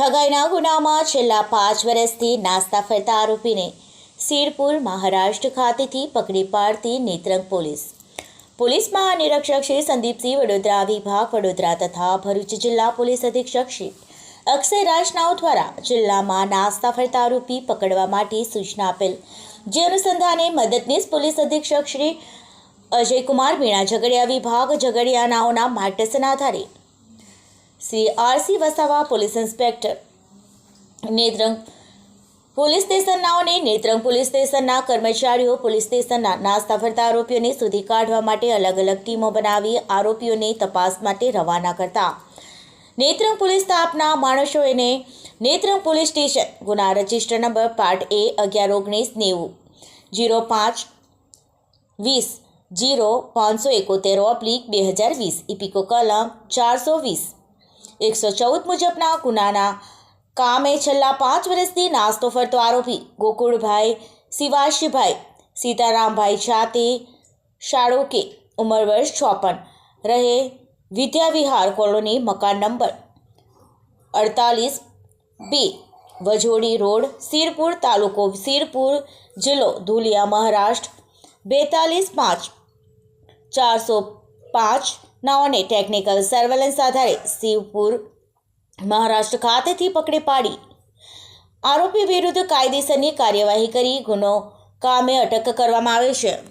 ઠગાઈના ગુનામાં છેલ્લા પાંચ વર્ષથી નાસ્તા ફરતા આરોપીને સિરપુર મહારાષ્ટ્ર ખાતેથી પકડી પાડતી નેત્રંગ પોલીસ. પોલીસ મહાનિરીક્ષક શ્રી સંદીપસિંહ વડોદરા વિભાગ, વડોદરા તથા ભરૂચ જિલ્લા પોલીસ અધિક્ષક શ્રી અક્ષય રાજનાવ દ્વારા જિલ્લામાં નાસ્તા ફરતા આરોપી પકડવા માટે સૂચના આપેલ. જે અનુસંધાને મદદનીશ પોલીસ અધિક્ષક શ્રી અજયકુમાર મીણા ઝઘડિયા વિભાગ ઝઘડિયાનાઓના માર્ગદર્શન આધારે Shri RC Vasava police inspector. Netrang police સ્ટેશનનાઓને Netrang police સ્ટેશનના કર્મચારીઓ પોલીસ સ્ટેશનના નાસ્તા ફરતા આરોપીઓને શોધી કાઢવા માટે અલગ અલગ ટીમો બનાવી આરોપીઓને તપાસ માટે રવાના કરતા. નેત્રંગ પોલીસ સ્ટાફના માણસોને નેત્રંગ પોલીસ સ્ટેશન ગુના રજિસ્ટર નંબર પાર્ટ એ અગિયાર ઓગણીસ નેવું જીરો પાંચ વીસ જીરો પાંચસો એકોતેર ઓપ્લિક બે હજાર વીસ ઇપિકો કલમ ચારસો વીસ એકસો ચૌદ મુજબના ગુનાના કામે છેલ્લા પાંચ વર્ષથી નાસ્તો ફરતો આરોપી ગોકુળભાઈ શિવાશીભાઈ સીતારામભાઈ જાતે શાળોકે, ઉંમર વર્ષ ચોપન, રહે વિદ્યાવિહાર કોલોની મકાન નંબર અડતાલીસ બે, વજોડી રોડ, સિરપુર તાલુકો, સિરપુર જિલ્લો, ધુલિયા, મહારાષ્ટ્ર બેતાલીસ પાંચ, ચારસો પાંચ નાઓને ટેકનિકલ સર્વેલન્સ આધારે શિવપુર, મહારાષ્ટ્ર ખાતેથી પકડી પાડી. આરોપી વિરુદ્ધ કાયદેસરની કાર્યવાહી કરી, ગુનો કામે અટક કરવામાં આવે છે.